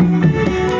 เ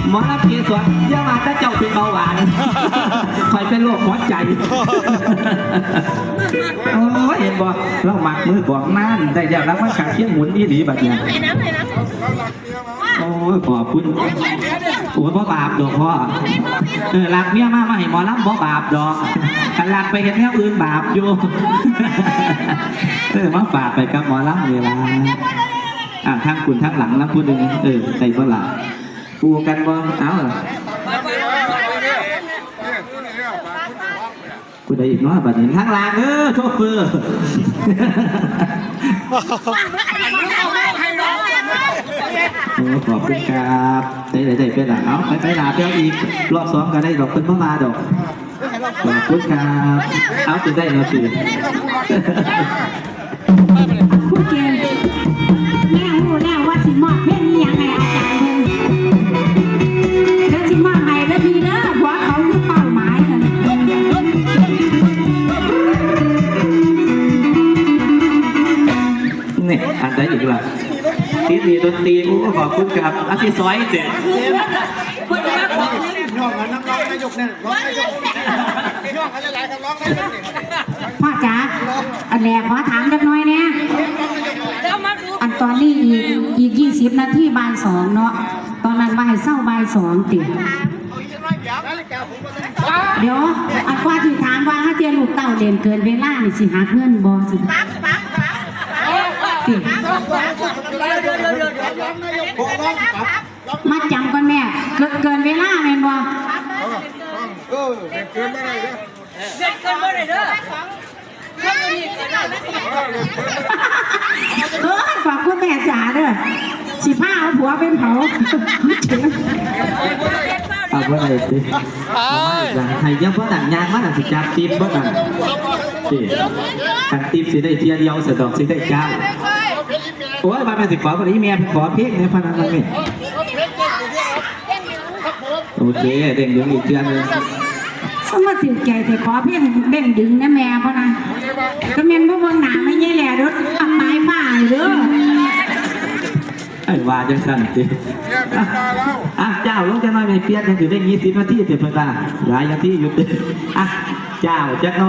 หาจังหน้าทางตาเด้อมามันคิวดับหลังก็คงจะคิวคิวคิวคิวไปเขาแล้วบ่ได้แล้วก็เห็นได้บ่ได้คอยไว้คอยช่วยกันคอยน้อยคอเกิดตั้งนอกระเป็นสมควรสมควรควรแล้วเสียกำนักบอกเขาถ้าเร็วเรื่องมีรักก็พี่คือต่างในน้ำตาเสียดูหมอรับเกียรติสวนเยามาถ้าเจ้าเป็นเบาหวานคอยเป็นโรคหัวใจโอ้ยเห็นบ่เราหมักมือบอกนั่นได้แล้วรับมาขาเคียงหมุนอีหลีแบบเนี้ยโอ้ยขอบคุณโอ้ยพ่อบาปดอกพ่อเออรักเมียมามาให้หมอลำบ่บาปดอกกันรักไปเห็นแนวอื่นบาปอยู่เออมาฝากไปกับหมอลำเวลาอ่าทางคุณทางหลังแล้วพูดหนึ่งเออใจบ่หลับ ปูกันบ่เอาเหรอกูได้อีกน้อยบัดนี้ทางหลังเออโชเฟอร์ขอบคุณครับได้ได้ได้เป็นหลังเอาไปไปหลาเปรี้ยวอีกรอบสองก็ได้ดอกเป็นพมาดอกขอบคุณครับเอาจะได้เราสิ ทีดีดนตรีกูก็ขอบคุณครับอาทิซอยเด็ดย่องกันนักร้องนายกเนี่ยร้องนายกย่องกันหลายๆกับร้องนายกเนี่ยพ่อจ๋าอันแรกขอถามเล็กน้อยเนี่ยอันตอนนี้อีกอีกยี่สิบนาทีบ่ายสองเนาะตอนนั้นบ่ายเศร้าบ่ายสองติเดี๋ยวอันกว่าที่ถามว่าถ้าเจอลูกเต่าเด่นเกินเวลานี่สิหาเพื่อนบอสิ มร้องครับมาจำก่อนแม่เกินเกินเวลาแม่นบ่เออเกินไม่ได้เลยเฮ้ยฝากคุณแม่จ๋าเด้อสิผ้าเอาผัวเป็นเผาเอาว่าอะไรสิเอามาอีกแล้วให้ยังเพราะหนังยางมาหนังสิจับตีบเพราะหนังสิกันตีบสิได้เทียเดียวสะดอกสิได้เก้า โอ้ยมาเป็นสิขอคนนี้เมียขอเพียงในพนันนั่นนี่โอเคเด้งดึงอีกเทือนหนึงสมาถือใจแต่ขอเพียงเบ่งดึงนะแม่เพราะนะก็แม่นบ่เบิ่งหน้าไม่ใช่แหละรถทำไม้ฝ้าเด้อไอ้ว่าจังสั่นสิเนี่ยเป็นตาแล้วอะเจ้าลงจะน้อยไม่เปลี่ยนยังถือได้ยี่สิบนาทีเต็มเวลาหลายนาทีอยู่เต็มอะเจ้าจะน้อย